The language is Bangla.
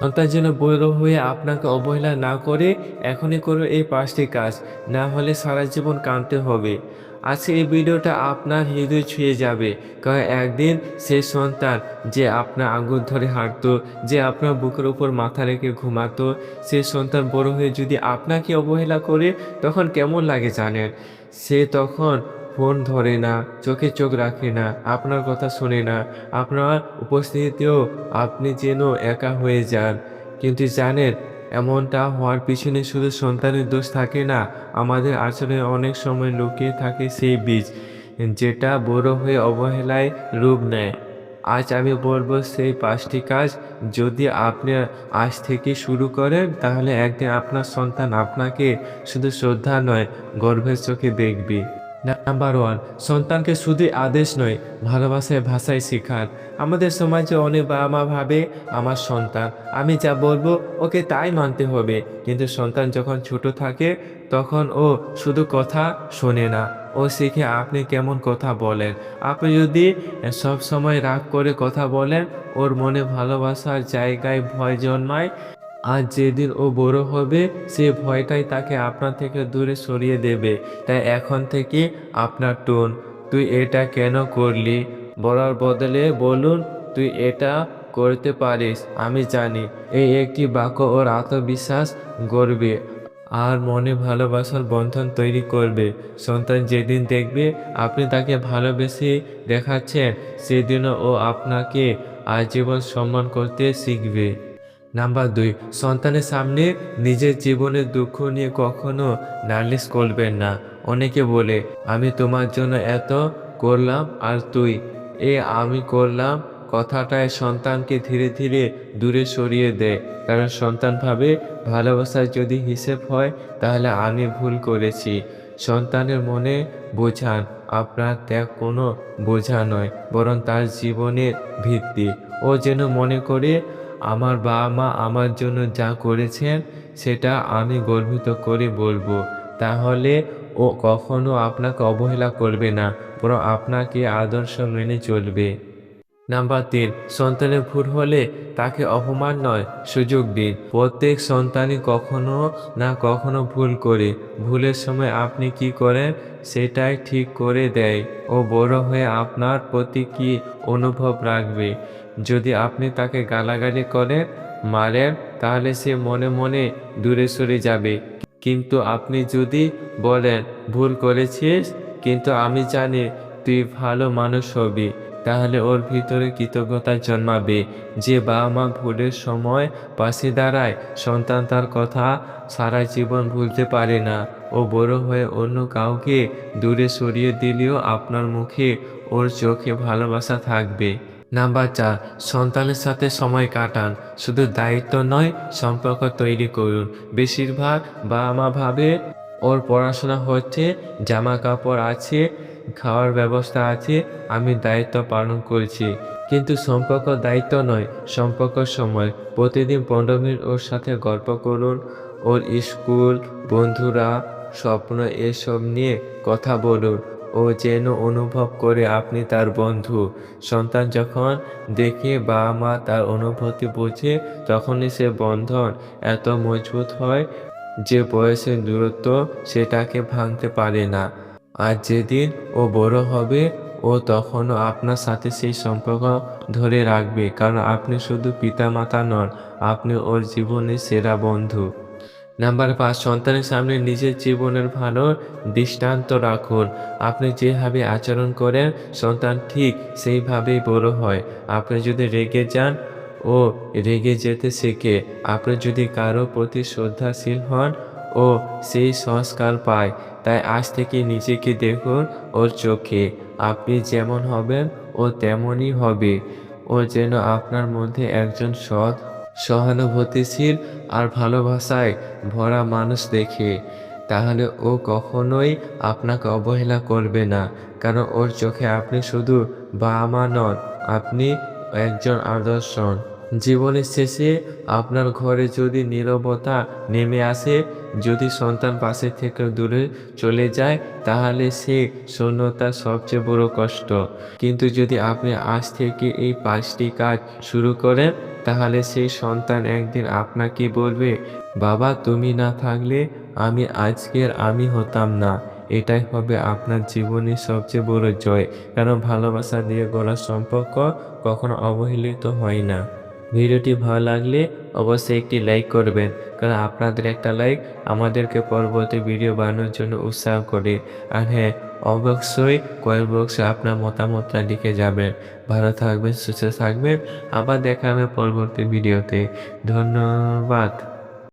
সন্তান যেন বড় হয়ে আপনাকে অবহেলা না করে, এখনই করো এই পাঁচটি কাজ। না হলে সারা জীবন কাঁদতে হবে। আজকে এই ভিডিওটা আপনার হৃদয় ছুঁয়ে যাবে। কারণ একদিন সেই সন্তান যে আপনার আঙুল ধরে হাঁটতো, যে আপনার বুকের উপর মাথা রেখে ঘুমাতো, সেই সন্তান বড় হয়ে যদি আপনাকে অবহেলা করে, তখন কেমন লাগে জানেন? সে তখন ফোন ধরে না, চোখে চোখ রাখে না, আপনার কথা শোনে না, আপনার উপস্থিতিতেও আপনি যেন একা হয়ে যান। কিন্তু জানেন, এমনটা হওয়ার পিছনে শুধু সন্তানের দোষ থাকে না, আমাদের আসলে অনেক সময় লুকিয়ে থাকে সেই বীজ, যেটা বড় হয়ে অবহেলায় রূপ নেয়। আজ আমি বলব সেই পাঁচটি কাজ, যদি আপনি আজ থেকে শুরু করেন, তাহলে একদিন আপনার সন্তান আপনাকে শুধু শ্রদ্ধা নয়, গর্বের চোখে দেখবে। নাম্বার ওয়ান সন্তানকে শুধু আদেশ নয় ভালোবাসায় ভাষায় শেখান। আমাদের সমাজে অনেক বাবা মা ভাবে, আমার সন্তান, আমি যা বলব, ওকে তাই মানতে হবে। কিন্তু সন্তান যখন ছোট থাকে, তখন ও শুধু কথা শোনে না। ও শিখে আপনি কেমন কথা বলেন। আপনি যদি সব সময় রাগ করে কথা বলেন, ওর মনে ভালোবাসার জায়গায় ভয় জন্মায় আর যেদিন ও বড় হবে, সে ভয়টাই তাকে আপনার থেকে দূরে সরিয়ে দেবে। তাই এখন থেকে আপনার টোন, তুই এটা কেন করলি? বলার বদলে বলুন, তুই এটা করতে পারিস, আমি জানি। এই একটি বাক্য ওর আত্মবিশ্বাস গড়বে আর মনে ভালোবাসার বন্ধন তৈরি করবে। সন্তান যেদিন দেখবে, আপনি তাকে ভালোবেসে দেখাচ্ছেন, সেদিনও ও আপনাকে আজীবন সম্মান করতে শিখবে। নাম্বার দুই, সন্তানের সামনে নিজের জীবনের দুঃখ নিয়ে কখনো নালিশ করবেন না। অনেকে বলে, আমি তোমার জন্য এত করলাম আর তুই? এ আমি করলাম কথাটায় সন্তানকে ধীরে ধীরে দূরে সরিয়ে দেয়। কারণ সন্তান ভাবে ভালোবাসার যদি হিসেব হয়, তাহলে আমি ভুল করেছি। সন্তানের মনে বোঝান, আপনার ত্যাগ কোনো বোঝা নয়, বরং তার জীবনের ভিত্তি। ও যেন মনে করে আমার বাবা মা আমার জন্য যা করেছেন, সেটা আমি গর্বিত করে বলব। তাহলে ও কখনো আপনাকে অবহেলা করবে না, বরং আপনাকে আদর্শ মেনে চলবে। নাম্বার তিন, সন্তানের ভুল হলে তাকে অপমান নয়, সুযোগ দিন। প্রত্যেক সন্তানই কখনো না কখনো ভুল করে। ভুলের সময় আপনি কি করেন, সেটাই ঠিক করে দেয় ও বড় হয়ে আপনার প্রতি কি অনুভব রাখবে। যদি আপনি তাকে গালাগালি করেন, মারেন, তাহলে সে মনে মনে দূরে সরে যাবে। কিন্তু আপনি যদি বলেন, ভুল করেছিস, কিন্তু আমি জানি তুই ভালো মানুষ হবি, তাহলে ওর ভিতরে কৃতজ্ঞতা জন্মাবে। যে বাবা মা ভুলের সময় পাশে দাঁড়ায়, সন্তান তার কথা সারা জীবন ভুলতে পারে না। ও বড় হয়ে অন্য কাউকে দূরে সরিয়ে দিলেও আপনার মুখে ওর চোখে ভালোবাসা থাকবে। নাম্বার চার, সন্তানের সাথে সময় কাটান। শুধু দায়িত্ব নয়, সম্পর্ক তৈরি করুন। বেশিরভাগ বাবা মা ভাবে ওর পড়াশোনা হচ্ছে জামা কাপড় আছে, খাওয়ার ব্যবস্থা আছে, আমি দায়িত্ব পালন করছি। কিন্তু সম্পর্ক দায়িত্ব নয়, সম্পর্ক সময়। প্রতিদিন পনেরো মিনিট ওর সাথে গল্প করুন। ওর স্কুল, বন্ধুরা, স্বপ্ন, এসব নিয়ে কথা বলুন। ও যেন অনুভব করে আপনি তার বন্ধু। সন্তান যখন দেখে বাবা মা তার অনুভূতি বোঝে, তখনই সে বন্ধন এত মজবুত হয় যে বয়সের দূরত্ব সেটাকে ভাঙতে পারে না। আর যেদিন ও বড় হবে, ও তখনও আপনার সাথে সেই সম্পর্ক ধরে রাখবে। কারণ আপনি শুধু পিতামাতা নন, আপনি ওর জীবনের সেরা বন্ধু। নাম্বার পাঁচ, সন্তানের সামনে নিজের জীবনের ভালো দৃষ্টান্ত রাখুন। আপনি যেভাবে আচরণ করেন, সন্তান ঠিক সেইভাবেই বড় হয়। আপনি যদি রেগে যান ও রেগে যেতে শেখে। আপনি যদি কারও প্রতি শ্রদ্ধাশীল হন ও সেই সংস্কার পায়, তাই আজ থেকে নিজেকে দেখুন ওর চোখে। আপনি যেমন হবেন ও তেমনই হবে। ও যেন আপনার মধ্যে একজন সৎ সহানুভূতিশীল আর ভালোবাসায় ভরা মানুষ দেখে, তাহলে ও কখনোই আপনাকে অবহেলা করবে না। কারণ ওর চোখে আপনি শুধু বাবা নন, আপনি একজন আদর্শ জীবনের শেষে আপনার ঘরে যদি নীরবতা নেমে আসে, যদি সন্তান পাশে থেকে দূরে চলে যায়, তাহলে সে শূন্যতার সবচেয়ে বড় কষ্ট। কিন্তু যদি আপনি আজ থেকে এই পাঁচটি কাজ শুরু করেন তাহলে সেই সন্তান একদিন আপনাকে বলবে, বাবা, তুমি না থাকলে আমি আজকের আমি হতাম না। এটাই হবে আপনার জীবনের সবচেয়ে বড় জয়। কারণ ভালোবাসা দিয়ে গড়া সম্পর্ক কখনো অবহেলিত হয় না। ভিডিওটি ভালো লাগলে অবশ্যই একটি লাইক করবেন, কারণ আপনাদের একটা লাইক আমাদেরকে পরবর্তী ভিডিও বানানোর জন্য উৎসাহ করে। আর হ্যাঁ অবশ্যই কয়েক বক্সে আপনার মতামতটা লিখে যাবেন। ভালো থাকবেন, সুস্থ থাকবেন। আবার দেখা হবে পরবর্তী ভিডিওতে। ধন্যবাদ।